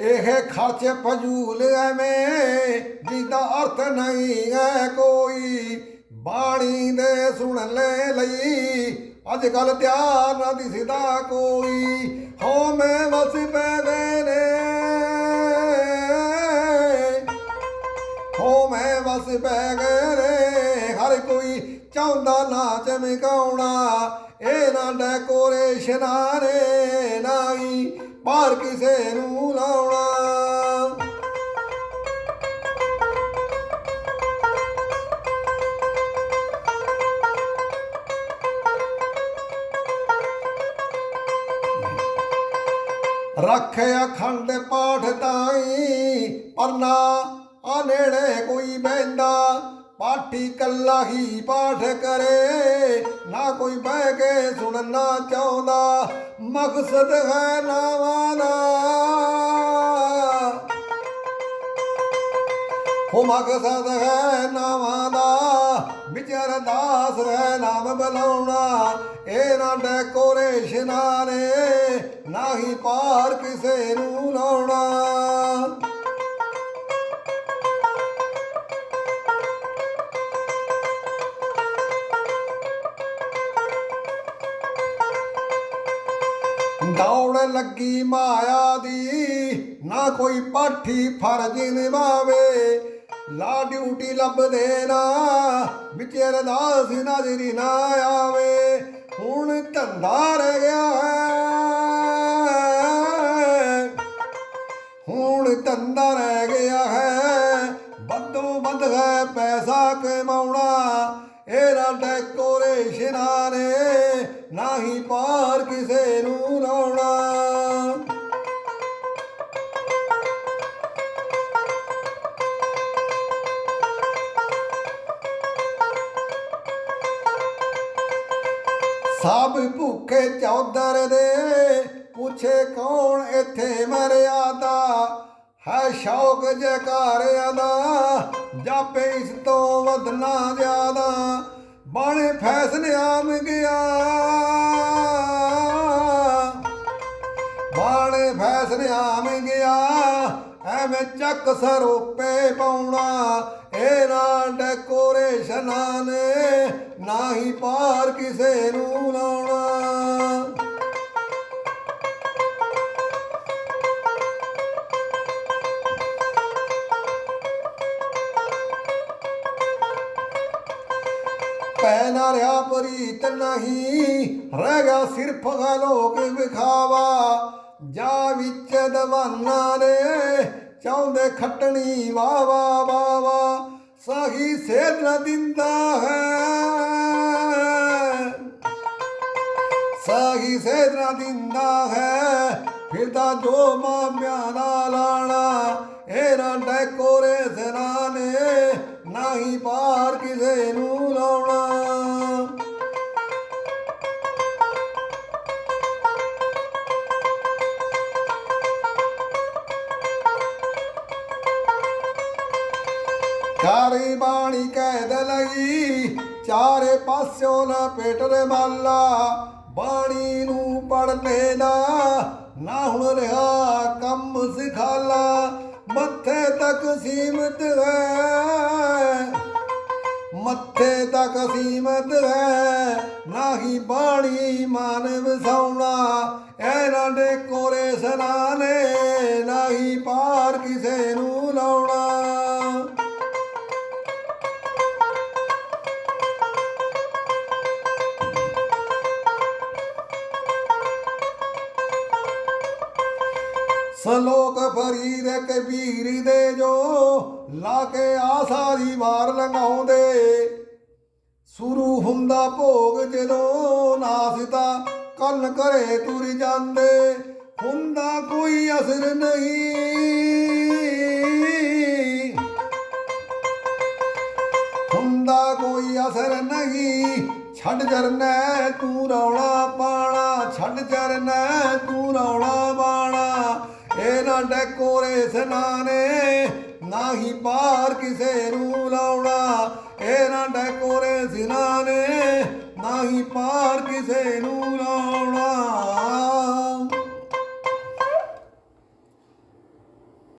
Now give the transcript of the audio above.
ਇਹ ਖਰਚ ਫਜ਼ੂਲ ਐਵੇਂ ਜਿਹਦਾ ਅਰਥ ਨਹੀਂ ਹੈ ਕੋਈ। ਬਾਣੀ ਦੇ ਸੁਣ ਲੈ ਲਈ ਅੱਜ ਕੱਲ ਧਿਆਨ ਨਾ ਦਿਸਦਾ ਕੋਈ। ਹੋ ਮੈਂ ਵਸ ਪੈ ਗਏ ਨੇ। ਹੋ ਮੈਂ ਵਸ ਪੈ ਗਏ ਨੇ। ਹਰ ਕੋਈ ਚਾਹੁੰਦਾ ਨਾ ਚਮਕਾਉਣਾ, ਇਹ ਨਾ ਡੈਕੋਰੇਸ਼ਨਾਂ ਨੇ ਨਾਈ। ਪਰ ਕਿਸੇ ਨੂੰ ਲਾਉਣਾ। ਰੱਖ ਅਖੰਡ ਪਾਠ ਤਾਈ ਪਰਨਾ ਆ ਨੇੜੇ ਕੋਈ ਬੈੰਦਾ ਪਾਠੀ ਕੱਲਾ ਹੀ ਪਾਠ ਕਰੇ, ਨਾ ਕੋਈ ਬਹਿ ਕੇ ਸੁਣਨਾ ਚਾਹੁੰਦਾ। ਮਕਸਦ ਹੈ ਨਾਵਾਂ ਦਾ ਹੋ ਮਕਸਦ ਹੈ ਨਾਵਾਂ ਦਾ ਵਿਚਾਰ ਦਾਸ ਹੈ ਨਾਮ ਬਲਾਉਣਾ। ਇਹ ਨਾ ਡੈਕੋਰੇਸ਼ਨਾਂ ਨੇ ਨਾ ਹੀ ਪਾਰ ਕਿਸੇ ਨੂੰ ਲਾਉਣਾ। ਦੌੜ ਲੱਗੀ ਮਾਇਆ ਦੀ। ਨਾ ਕੋਈ ਪਾਠੀ ਫਰਜ਼ ਨਿਭਾਵੇ। ਲਾ ਡਿਊਟੀ ਲੱਭਦੇ ਨਾ, ਵਿੱਚ ਅਰਦਾਸ ਨਜ਼ਰੀ ਨਾ ਆਵੇ। ਹੁਣ ਧੰਦਾ ਰਹਿ ਗਿਆ ਹੈ। ਹੁਣ ਧੰਦਾ ਰਹਿ ਗਿਆ ਹੈ। ਬੰਦੋ ਬੰਦ ਹੈ ਪੈਸਾ ਕਮਾਉਣਾ। ਇਹ ਨਾ ਡੈਕੋਰੇਸ਼ਨਾਂ ਨੇ, ਨਾ ਹੀ ਪਾਰ ਕਿਸੇ ਨੂੰ ਸਭ ਭੁੱਖੇ ਚੌਧਰ ਦੇ ਪੁੱਛੇ ਕੌਣ ਇੱਥੇ ਮਰਿਆਦਾ ਹੈ ਸ਼ੌਕ ਜਕਾਰਿਆਂ ਦਾ, ਜਾਪੇ ਇਸ ਤੋਂ ਵਧਣਾ ਜ਼ਿਆਦਾ। ਬਣ ਫੈਸਲੇ ਆਮ ਗਿਆ। ਬਾਣੇ ਫੈਸਲੇ ਆਮ ਗਿਆ। ਐਵੇਂ ਚੱਕ ਸਰੋਪੇ ਪਾਉਣਾ, ਇਹ ਨਾ ਡੈਕੋਰੇਸ਼ਨਾਂ ਨੇ। ਨਾ ਹੀ ਪਾਰ ਕਿਸੇ ਨੂੰ ਲਾਉਣਾ। ਪੈ ਨਾ ਰਿਆ ਪ੍ਰੀਤ ਨਹੀਂ, ਰਹਿ ਗਿਆ ਸਿਰਫ ਲੋਕ ਵਿਖਾਵਾ। ਜਾ ਵਿੱਚ ਦਵਾਨਾ ਨੇ ਚਾਹੁੰਦੇ ਖੱਟਣੀ ਵਾ ਵਾਵਾ ਸਹੀ ਸੇਧ ਨਾ ਦਿੰਦਾ ਹੈ। ਸਾਹੀ ਸੇਦਰਾ ਦਿੰਦਾ ਹੈ। ਫਿਰਦਾ ਜੋ ਮਾਮਿਆਂ ਦਾ ਲਾਣਾ ਇਹ ਨਾ ਡੈਕੋਰੇਸ਼ਨਾਂ ਨੇ ਨਹੀਂ ਪਾਰ ਕਿਸੇ ਨੂੰ ਲਾਉਣਾ। ਚਾਰੇ ਬਾਣੀ ਕਹਿਦ ਲਈ, ਚਾਰੇ ਪਾਸਿਓਂ ਨਾ ਪੇਟ ਦੇ ਮਾਲਾ। ਬਾਣੀ ਨੂੰ ਪੜਨੇ ਦਾ, ਨਾ ਹੁਣ ਰਿਹਾ ਕੰਮ ਸਿਖਾਲਾ, ਮੱਥੇ ਤੱਕ ਸੀਮਤ ਹੈ ਮੱਥੇ ਤੱਕ ਸੀਮਤ ਹੈ ਨਾਹੀ ਬਾਣੀ ਮਨ ਵਸਾਉਣਾ ਇਹਨਾਂ ਨਾ ਡੈਕੋਰੇਸ਼ਨਾਂ ਨੇ ਨਾਹੀ ਪਾਰ ਕਿਸੇ ਨੂੰ ਲਾਉਣਾ। ਸਲੋਕ ਫਰੀਦ ਕਬੀਰੀ ਦੇ ਜੋ, ਲਾ ਕੇ ਆਸਾਰੀ ਵਾਰ ਲੰਘਾਉਂਦੇ। ਸ਼ੁਰੂ ਹੁੰਦਾ ਭੋਗ ਜਦੋਂ ਨਾਸਤਾ ਕੰਨ ਘਰੇ ਤੁਰ ਜਾਂਦੇ। ਹੁੰਦਾ ਕੋਈ ਅਸਰ ਨਹੀਂ। ਹੁੰਦਾ ਕੋਈ ਅਸਰ ਨਹੀਂ, ਛੱਡ ਜਰਨਾ ਤੂੰ ਰੌਲਾ ਪਾਣਾ, ਛੱਡ ਜਰਨਾ ਤੂੰ ਰੌਲਾ ਪਾਣਾ। ਇਹ ਨਾ ਡੈਕੋਰੇਸ਼ਨਾਂ ਨੇ ਨਾ ਹੀ ਪਾਰ ਕਿਸੇ ਨੂੰ ਲਾਉਣਾ। ਇਹ ਨਾ ਡੈਕੋਰੇਸ਼ਨਾਂ ਨੇ ਨਾ ਹੀ ਪਾਰ ਕਿਸੇ ਨੂੰ ਲਾਉਣਾ।